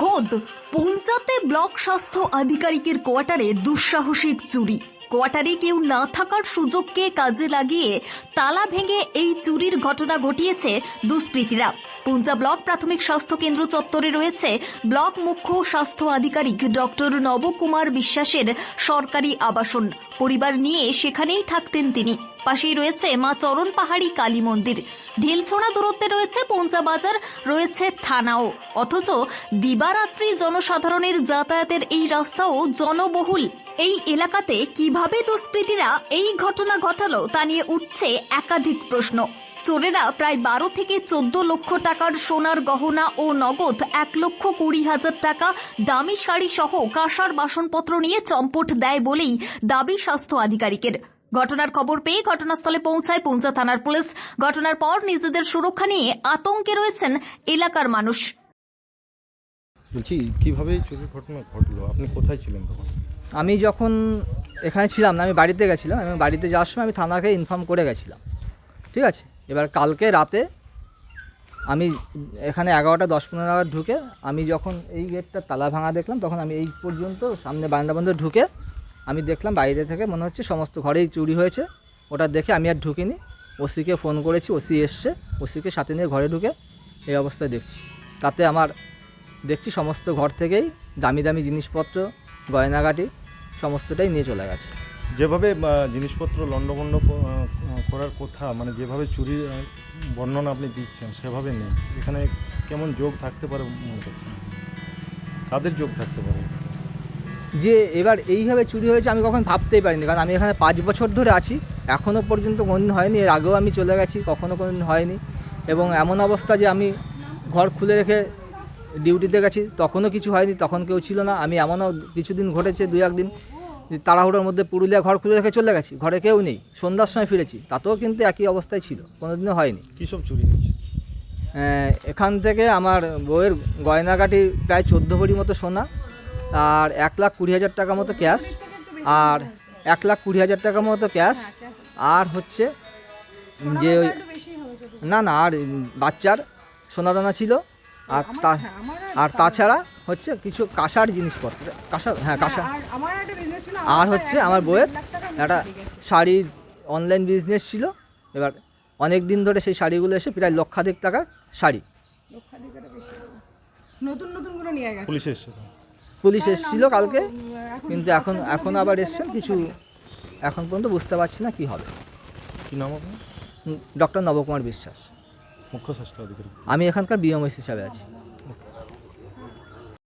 খোদ পঞ্চাতে ব্লক স্বাস্থ্য আধিকারিকের কোয়ার্টারে দুঃসাহসিক চুরি। কোয়ার্টারে কেউ না থাকার সুযোগকে কাজে লাগিয়ে তালা ভেঙে এই চুরির ঘটনা ঘটিয়েছে দুষ্কৃতীরা। পুঞ্জা ব্লক প্রাথমিক স্বাস্থ্য কেন্দ্র চত্বরে রয়েছে ব্লক মুখ্য স্বাস্থ্য আধিকারিক ডক্টর নবকুমার বিশ্বাসের সরকারি আবাসন। পরিবার নিয়ে সেখানেই থাকতেন তিনি। পাশেই রয়েছে মা চরণ পাহাড়ি কালী মন্দির। ঢিলছোড়া দূরত্বে রয়েছে পঞ্চা বাজার, রয়েছে থানাও। অথচ দিবারাত্রি জনসাধারণের যাতায়াতের এই রাস্তাও জনবহুল। এই এলাকাতে কীভাবে দুষ্কৃতীরা এই ঘটনা ঘটালো তা নিয়ে উঠছে একাধিক প্রশ্ন। চোরেরা প্রায় বারো থেকে চোদ্দ লক্ষ টাকার সোনার গহনা ও নগদ এক লক্ষ কুড়ি হাজার টাকা দামি শাড়ি সহ কাঁসার বাসনপত্র নিয়ে চম্পট দেয় বলেই দাবি স্বাস্থ্য আধিকারিকের। ঘটনার খবর পেয়ে ঘটনাস্থলে পৌঁছায় পৌঁছা থানার পুলিশ। ঘটনার পর নিজেদের সুরক্ষা নিয়ে আতঙ্কে রয়েছেন এলাকার মানুষ। বলছি, কীভাবে এই চুরির ঘটনা ঘটলো? আপনি কোথায় ছিলেন তখন? আমি যখন এখানে ছিলাম না, আমি বাড়িতে গেছিলাম এবং বাড়িতে যাওয়ার সময় আমি থানাকে ইনফর্ম করে গেছিলাম। ঠিক আছে? এবার কালকে রাতে আমি এখানে এগারোটা, দশ পনেরো নাগাদ ঢুকে আমি যখন এই গেটটা তালা ভাঙা দেখলাম, তখন আমি এই পর্যন্ত সামনে বারান্দা বন্ধ ঢুকে আমি দেখলাম বাইরে থেকে মনে হচ্ছে সমস্ত ঘরেই চুরি হয়েছে। ওটা দেখে আমি আর ঢুকিনি। ওসিকে ফোন করেছি, ওসি এসছে, ওসিকে সাথে নিয়ে ঘরে ঢুকে এই অবস্থায় দেখছি। তাতে আমার দেখছি সমস্ত ঘর থেকেই দামি দামি জিনিসপত্র গয়নাগাটি সমস্তটাই নিয়ে চলে গেছে। যেভাবে জিনিসপত্র লণ্ডভণ্ড করার কথা মানে যেভাবে চুরির বর্ণনা আপনি দিচ্ছেন সেভাবে নেই। এখানে কেমন যোগ থাকতে পারে মনে করছেন? কাদের যোগ থাকতে পারে? যে এবার এইভাবে চুরি হয়েছে আমি কখন ভাবতেই পারিনি। কারণ আমি এখানে পাঁচ বছর ধরে আছি এখনও পর্যন্ত কোনোদিন হয়নি এর আগেও আমি চলে গেছি কখনও কোনোদিন হয়নি। এবং এমন অবস্থা যে আমি ঘর খুলে রেখে ডিউটিতে গেছি তখনও কিছু হয়নি তখন কেউ ছিল না। আমি এমনও কিছুদিন ঘটেছে দু একদিন তাড়াহুড়োর মধ্যে পুরুলিয়া ঘর খুলে রেখে চলে গেছি ঘরে কেউ নেই সন্ধ্যার সময় ফিরেছি তাতেও কিন্তু একই অবস্থায় ছিল কোনোদিনও হয়নি। কী সব চুরি এখান থেকে আমার বউয়ের গয়নাগাটি প্রায় চোদ্দ ভরি মতো সোনা আর এক লাখ কুড়ি হাজার টাকা মতো ক্যাশ আর এক লাখ কুড়ি হাজার টাকা মতো ক্যাশ আর হচ্ছে যে ওই না না আর বাচ্চার সোনাদানা ছিল আর তা আর তাছাড়া হচ্ছে কিছু কাঁসার জিনিসপত্র। কাঁসার হ্যাঁ কাঁসা। আর আমার একটা বিজনেস ছিল আর হচ্ছে আমার বউয়ের একটা শাড়ির অনলাইন বিজনেস ছিল। এবার অনেক দিন ধরে সেই শাড়িগুলো এসে প্রায় লক্ষাধিক টাকার শাড়ি। লক্ষাধিকারে বেশি। হবে। নতুন নতুনগুলো নিয়ে গেছে। পুলিশ এসছে তো? পুলিশ এসেছিল কালকে কিন্তু এখন এখন আবার এসছেন কিছু এখন পর্যন্ত বুঝতে পারছি না কি হবে। কী নাম ডক্টর নবকুমার বিশ্বাস। আমি এখানকার বিএমএস হিসাবে আছি।